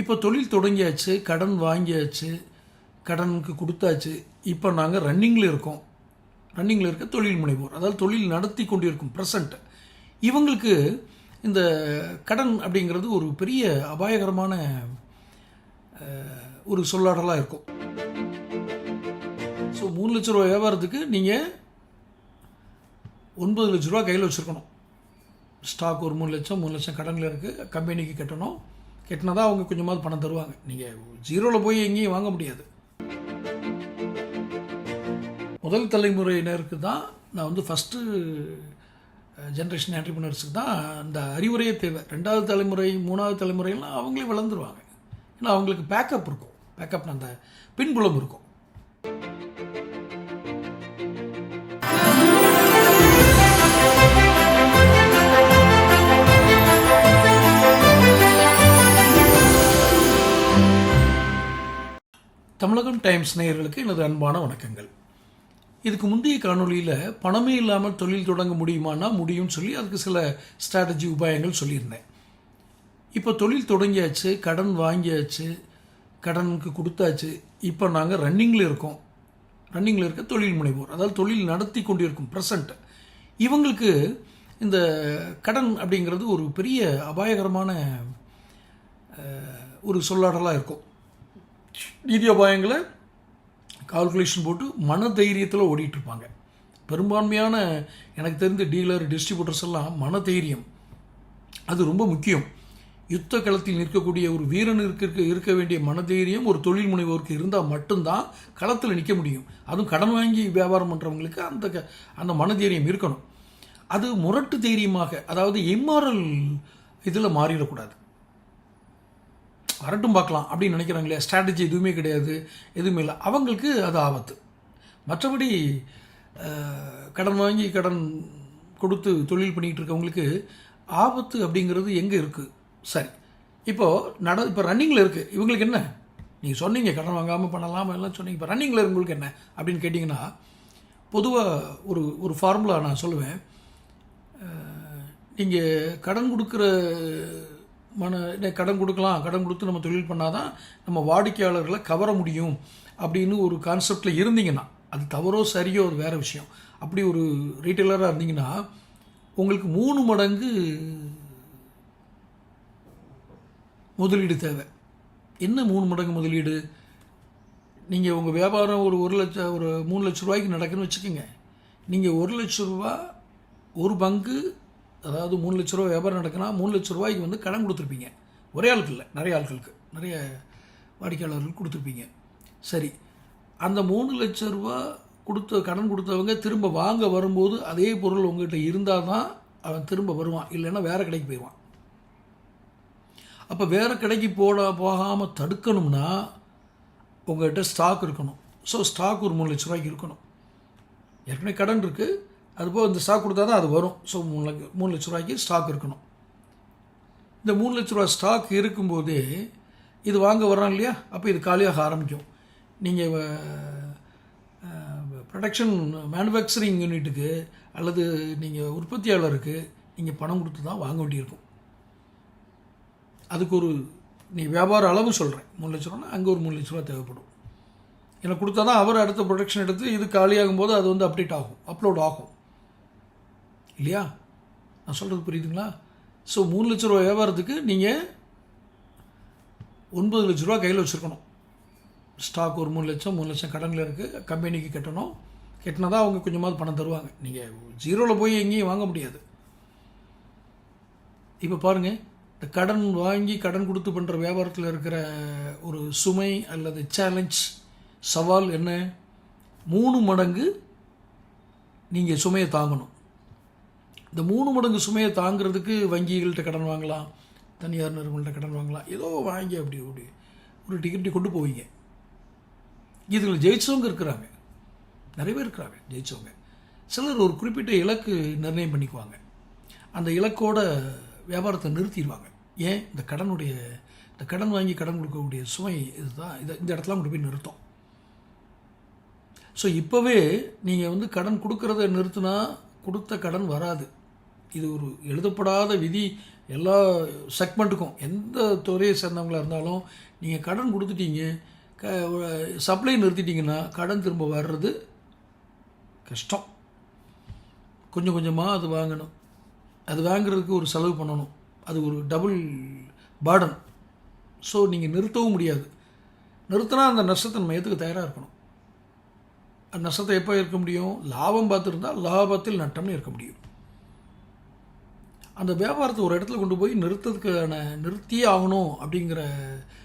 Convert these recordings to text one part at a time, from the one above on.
இப்போ தொழில் தொடங்கியாச்சு கடன் வாங்கியாச்சு கடனுக்கு கொடுத்தாச்சு. இப்போ நாங்கள் ரன்னிங்கில் இருக்கோம். ரன்னிங்கில் இருக்க தொழில் முனைவோர். அதாவது தொழில் நடத்தி கொண்டிருக்கும் ப்ரெசண்ட் இவங்களுக்கு இந்த கடன் அப்படிங்கிறது ஒரு பெரிய அபாயகரமான ஒரு சொல்லாடலாக இருக்கும். ஸோ மூணு லட்ச ரூபா வியாபாரத்துக்கு நீங்கள் ஒன்பது லட்ச ரூபா கையில் வச்சுருக்கணும். ஸ்டாக் ஒரு மூணு லட்சம் மூணு லட்சம் கடனில் இருக்குது கம்பெனிக்கு கட்டணும். கட்டினா தான் அவங்க கொஞ்சமாவது பணம் தருவாங்க. நீங்கள் ஜீரோவில் போய் எங்கேயும் வாங்க முடியாது. முதல் தலைமுறையினருக்கு தான் நான் வந்து ஃபஸ்ட்டு ஜென்ரேஷன் ஆண்டர்பிரினர்ஸுக்கு தான் அந்த அறிவுரையே தேவை. ரெண்டாவது தலைமுறை மூணாவது தலைமுறையெல்லாம் அவங்களே வளர்ந்துருவாங்க. ஏன்னா அவங்களுக்கு பேக்கப் இருக்கும். பேக்கப் அந்த பின்புலம் இருக்கும். தமிழகம் டைம்ஸ் நேயர்களுக்கு எனது அன்பான வணக்கங்கள். இதுக்கு முந்தைய காணொளியில் பணமே இல்லாமல் தொழில் தொடங்க முடியுமானா முடியும்னு சொல்லி அதுக்கு சில ஸ்ட்ராட்டஜி உபாயங்கள் சொல்லியிருந்தேன். இப்போ தொழில் தொடங்கியாச்சு கடன் வாங்கியாச்சு கடனுக்கு கொடுத்தாச்சு. இப்போ நாங்கள் ரன்னிங்கில் இருக்கோம். ரன்னிங்கில் இருக்க தொழில் முனைவோர் அதாவது தொழில் நடத்தி கொண்டிருக்கும் ப்ரெசண்ட் இவங்களுக்கு இந்த கடன் அப்படிங்கிறது ஒரு பெரிய அபாயகரமான ஒரு சொல்லாடலாக இருக்கும். நிதி அபாயங்களை கால்குலேஷன் போட்டு மன தைரியத்தில் ஓடிட்டுருப்பாங்க. பெரும்பான்மையான எனக்கு தெரிந்த டீலர் டிஸ்ட்ரிபியூட்டர்ஸ் எல்லாம் மன தைரியம் அது ரொம்ப முக்கியம். யுத்த களத்தில் நிற்கக்கூடிய ஒரு வீரன் இருக்க இருக்க வேண்டிய மனதைரியம் ஒரு தொழில் முனைவோருக்கு இருந்தால் மட்டும்தான் களத்தில் நிற்க முடியும். அதுவும் கடன் வாங்கி வியாபாரம் பண்ணுறவங்களுக்கு அந்த க- அந்த மனதைரியம் இருக்கணும். அது முரட்டு தைரியமாக அதாவது இம்மாரல் இதில் மாறிடக்கூடாது. வரட்டும் பார்க்கலாம் அப்படின்னு நினைக்கிறாங்களே ஸ்ட்ராட்டஜி எதுவுமே கிடையாது எதுவுமே இல்லை. அவங்களுக்கு அது ஆபத்து. மற்றபடி கடன் வாங்கி கடன் கொடுத்து தொழில் பண்ணிகிட்டு இருக்கவங்களுக்கு ஆபத்து அப்படிங்கிறது எங்கே இருக்குது சரி. இப்போது நட இப்போ ரன்னிங்கில் இருக்குது இவங்களுக்கு என்ன? நீங்கள் சொன்னீங்க கடன் வாங்காமல் பண்ணலாம் எல்லாம் சொன்னீங்க. இப்போ ரன்னிங்கில் உங்களுக்கு என்ன அப்படின்னு கேட்டிங்கன்னா பொதுவாக ஒரு ஒரு ஃபார்முலா நான் சொல்லுவேன். நீங்கள் கடன் கொடுக்குற மன கடன் கொடுக்கலாம். கடன் கொடுத்து நம்ம தொழில் பண்ணாதான் நம்ம வாடிக்கையாளர்களை கவர முடியும் அப்படின்னு ஒரு கான்செப்டில் இருந்தீங்கன்னா அது தவறோ சரியோ அது வேறு விஷயம். அப்படி ஒரு ரீட்டைலராக இருந்தீங்கன்னா உங்களுக்கு மூணு மடங்கு முதலீடு தேவை. என்ன மூணு மடங்கு முதலீடு? நீங்கள் உங்கள் வியாபாரம் ஒரு ஒரு லட்சம் ஒரு மூணு லட்ச ரூபாய்க்கு நடக்குன்னு வச்சுக்கோங்க. நீங்கள் ஒரு லட்ச ரூபா ஒரு பங்கு அதாவது மூணு லட்ச ரூபா வியாபாரம் நடக்குன்னா மூணு லட்ச ரூபாய்க்கு வந்து கடன் கொடுத்துருப்பீங்க. ஒரே ஆளுக்கு இல்லை நிறைய ஆட்களுக்கு நிறைய வாடிக்கையாளர்களுக்கு கொடுத்துருப்பீங்க. சரி அந்த மூணு லட்ச ரூபா கொடுத்த கடன் கொடுத்தவங்க திரும்ப வாங்க வரும்போது அதே பொருள் உங்ககிட்ட இருந்தால் தான் அவன் திரும்ப வருவான். இல்லைன்னா வேறு கடைக்கு போயிடுவான். அப்போ வேறு கடைக்கு போட போகாமல் தடுக்கணும்னா உங்கள்கிட்ட ஸ்டாக் இருக்கணும். ஸோ ஸ்டாக் ஒரு மூணு லட்ச ரூபாய்க்கு இருக்கணும். ஏற்கனவே கடன் இருக்குது அதுபோல் இந்த ஸ்டாக் கொடுத்தா தான் அது வரும். ஸோ மூணு லட்ச மூணு லட்ச ரூபாய்க்கு ஸ்டாக் இருக்கணும். இந்த மூணு லட்ச ரூபா ஸ்டாக் இருக்கும்போதே இது வாங்க வர்றாங்க இல்லையா? அப்போ இது காலியாக ஆரம்பிக்கும். நீங்கள் ப்ரொடக்ஷன் மேனுஃபேக்சரிங் யூனிட்டுக்கு அல்லது நீங்கள் உற்பத்தியாளருக்கு நீங்கள் பணம் கொடுத்து தான் வாங்க வேண்டியிருக்கும். அதுக்கு ஒரு நீ வியாபார அளவு சொல்கிறேன். மூணு லட்ச ரூபானா அங்கே ஒரு மூணு லட்ச ரூபா தேவைப்படும். எனக்கு கொடுத்தா தான் அவர் அடுத்த ப்ரொடக்ஷன் எடுத்து இது காலியாகும் போது அது வந்து அப்டேட் ஆகும் அப்லோட் ஆகும். இல்லையா? நான் சொல்கிறது புரியுதுங்களா? ஸோ மூணு லட்ச ரூபா வியாபாரத்துக்கு நீங்கள் ஒன்பது லட்ச ரூபா கையில் வச்சுருக்கணும். ஸ்டாக் ஒரு மூணு லட்சம் மூணு லட்சம் கடனில் இருக்குது கம்பெனிக்கு கட்டணும். கட்டினா தான் அவங்க கொஞ்சமாவது பணம் தருவாங்க. நீங்கள் ஜீரோவில் போய் எங்கேயும் வாங்க முடியாது. இப்போ பாருங்கள் இந்த கடன் வாங்கி கடன் கொடுத்து பண்ணுற வியாபாரத்தில் இருக்கிற ஒரு சுமை அல்லது சேலஞ்ச் சவால் என்ன? மூணு மடங்கு நீங்கள் சுமையை தாங்கணும். இந்த மூணு மடங்கு சுமையை தாங்கிறதுக்கு வங்கிகள்கிட்ட கடன் வாங்கலாம் தனியார் நிறுவனங்கள்ட்ட கடன் வாங்கலாம். ஏதோ வாங்கி அப்படி அப்படி ஒரு டிக்கெட்டை கொண்டு போவீங்க. இதில் ஜெயிச்சவங்க இருக்கிறாங்க. நிறைய பேர் இருக்கிறாங்க ஜெயிச்சவங்க. சிலர் ஒரு குறிப்பிட்ட இலக்கு நிர்ணயம் பண்ணிக்குவாங்க. அந்த இலக்கோட வியாபாரத்தை நிறுத்திடுவாங்க. ஏன்? இந்த கடனுடைய இந்த கடன் வாங்கி கடன் கொடுக்கக்கூடிய சுமை இதுதான். இதை இந்த இடத்துல கொண்டு போய் நிறுத்தும். ஸோ இப்போவே நீங்கள் வந்து கடன் கொடுக்கறத நிறுத்தினா கொடுத்த கடன் வராது. இது ஒரு எழுதப்படாத விதி. எல்லா செக்மெண்ட்டுக்கும் எந்த துறையை சேர்ந்தவங்களா இருந்தாலும் நீங்கள் கடன் கொடுத்துட்டீங்க க சப்ளை நிறுத்திட்டிங்கன்னா கடன் திரும்ப வர்றது கஷ்டம். கொஞ்சம் கொஞ்சமாக அது வாங்கணும். அது வாங்குறதுக்கு ஒரு செலவு பண்ணணும். அது ஒரு டபுள் பேர்டன் ஸோ நீங்கள் நிறுத்தவும் முடியாது. நிறுத்தினா அந்த நஷ்டத்தை நம்ம ஏற்றுக்க தயாராக இருக்கணும். அந்த நஷ்டத்தை எப்போ இருக்க முடியும்? லாபம் பார்த்துருந்தா லாபத்தில் நட்டம்னு இருக்க முடியும். அந்த வியாபாரத்தை ஒரு இடத்துல கொண்டு போய் நிறுத்ததுக்கான நிறுத்தியே ஆகணும் அப்படிங்கிற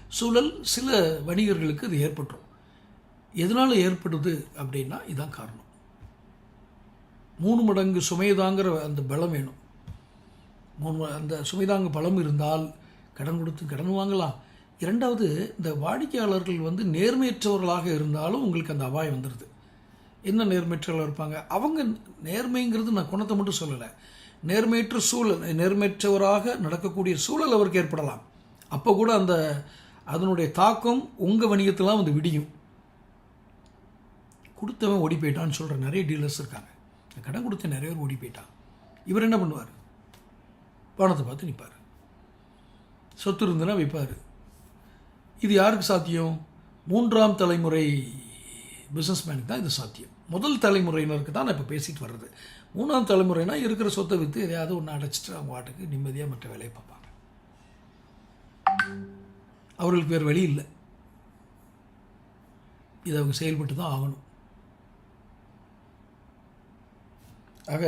சூழல் சில வணிகர்களுக்கு இது ஏற்பட்டுரும். எதனால் ஏற்படுது அப்படின்னா இதுதான் காரணம். மூணு மடங்கு சுமைதாங்கிற அந்த பலம் வேணும். மூணு அந்த சுமைதாங்க பலம் இருந்தால் கடன் கொடுத்து கடன் வாங்கலாம். இரண்டாவது இந்த வாடிக்கையாளர்கள் வந்து நேர்மையற்றவர்களாக இருந்தாலும் உங்களுக்கு அந்த அபாயம் வந்துடுது என்ன நேர்மையற்றவர்களாக இருப்பாங்க? அவங்க நேர்மைங்கிறது நான் குணத்தை மட்டும் சொல்லலை. நேர்மையற்ற சூழல் நேர்மையற்றவராக நடக்கக்கூடிய சூழல் அவருக்கு ஏற்படலாம். அப்போ கூட அந்த அதனுடைய தாக்கம் உங்கள் வணிகத்தெலாம் வந்து விடியும். கொடுத்தவன் ஓடி போயிட்டான்னு சொல்கிற நிறைய டீலர்ஸ் இருக்காங்க. கடன் கொடுத்த நிறைய பேர் ஓடி போயிட்டான். இவர் என்ன பண்ணுவார்? பணத்தை பார்த்து நிற்பார் சொத்து இருந்ததுன்னா விற்பார் இது யாருக்கு சாத்தியம்? மூன்றாம் தலைமுறை பிஸ்னஸ்மேனுக்கு தான் இது சாத்தியம். முதல் தலைமுறையினருக்கு தான் நான் இப்போ பேசிட்டு வர்றது. மூணாம் தலைமுறைனா இருக்கிற சொத்தை விற்று எதையாவது ஒன்று அடைச்சிட்டு அவங்க வாட்டுக்கு நிம்மதியாக மற்ற வேலையை பார்ப்பாங்க. அவர்களுக்கு வேறு வழி இல்லை. இது அவங்க செயல்பட்டு தான் ஆகணும். ஆக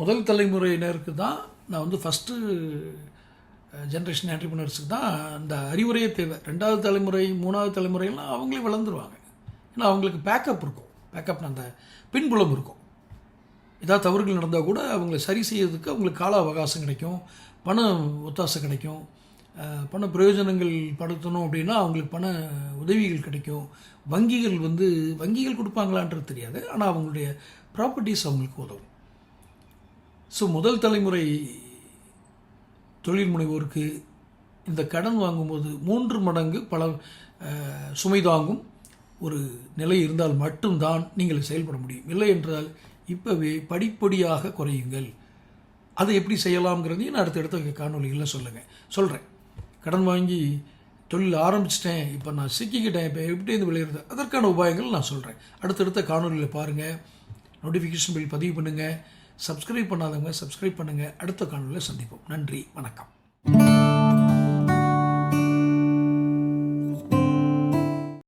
முதல் தலைமுறையினருக்கு தான் நான் வந்து ஃபஸ்ட்டு ஜென்ரேஷன் ஆண்டர்பிரினர்ஸுக்கு தான் அந்த அறிவுரையே தேவை. ரெண்டாவது தலைமுறை மூணாவது தலைமுறையெல்லாம் அவங்களே வளர்ந்துருவாங்க. ஏன்னா அவங்களுக்கு பேக்கப் இருக்கும். பேக்கப் அந்த பின்புலம் இருக்கும். ஏதாவது தவறுகள் நடந்தால் கூட அவங்கள சரி செய்யறதுக்கு அவங்களுக்கு கால அவகாசம் கிடைக்கும். பண ஒத்தாசை கிடைக்கும். பண பிரயோஜனங்கள் படுத்தணும் அப்படின்னா அவங்களுக்கு பண உதவிகள் கிடைக்கும். வங்கிகள் வந்து வங்கிகள் கொடுப்பாங்களான்றது தெரியாது. ஆனால் அவங்களுடைய ப்ராப்பர்ட்டிஸ் அவங்களுக்கு உதவும். ஸோ முதல் தலைமுறை தொழில் முனைவோருக்கு இந்த கடன் வாங்கும்போது மூன்று மடங்கு பல சுமை தாங்கும். ஒரு நிலை இருந்தால் மட்டும்தான் நீங்கள் செயல்பட முடியும். இல்லை என்றால் இப்போவே படிப்படியாக குறையுங்கள். அதை எப்படி செய்யலாம்ங்கிறதையும் நான் அடுத்தடுத்த காணொலிகளில் சொல்லுங்கள் சொல்கிறேன் கடன் வாங்கி தொழில் ஆரம்பிச்சிட்டேன். இப்போ நான் சிக்கிக்கிட்டேன். இப்போ எப்படி இது விளையிறது? அதற்கான உபாயங்கள் நான் சொல்கிறேன் அடுத்தடுத்த காணொலியில் பாருங்கள் நோட்டிஃபிகேஷன் பில் பதிவு பண்ணுங்கள் சப்ஸ்கிரைப் பண்ணாதவங்க சப்ஸ்கிரைப் பண்ணுங்கள் அடுத்த காணொலியில் சந்திப்போம். நன்றி. வணக்கம்.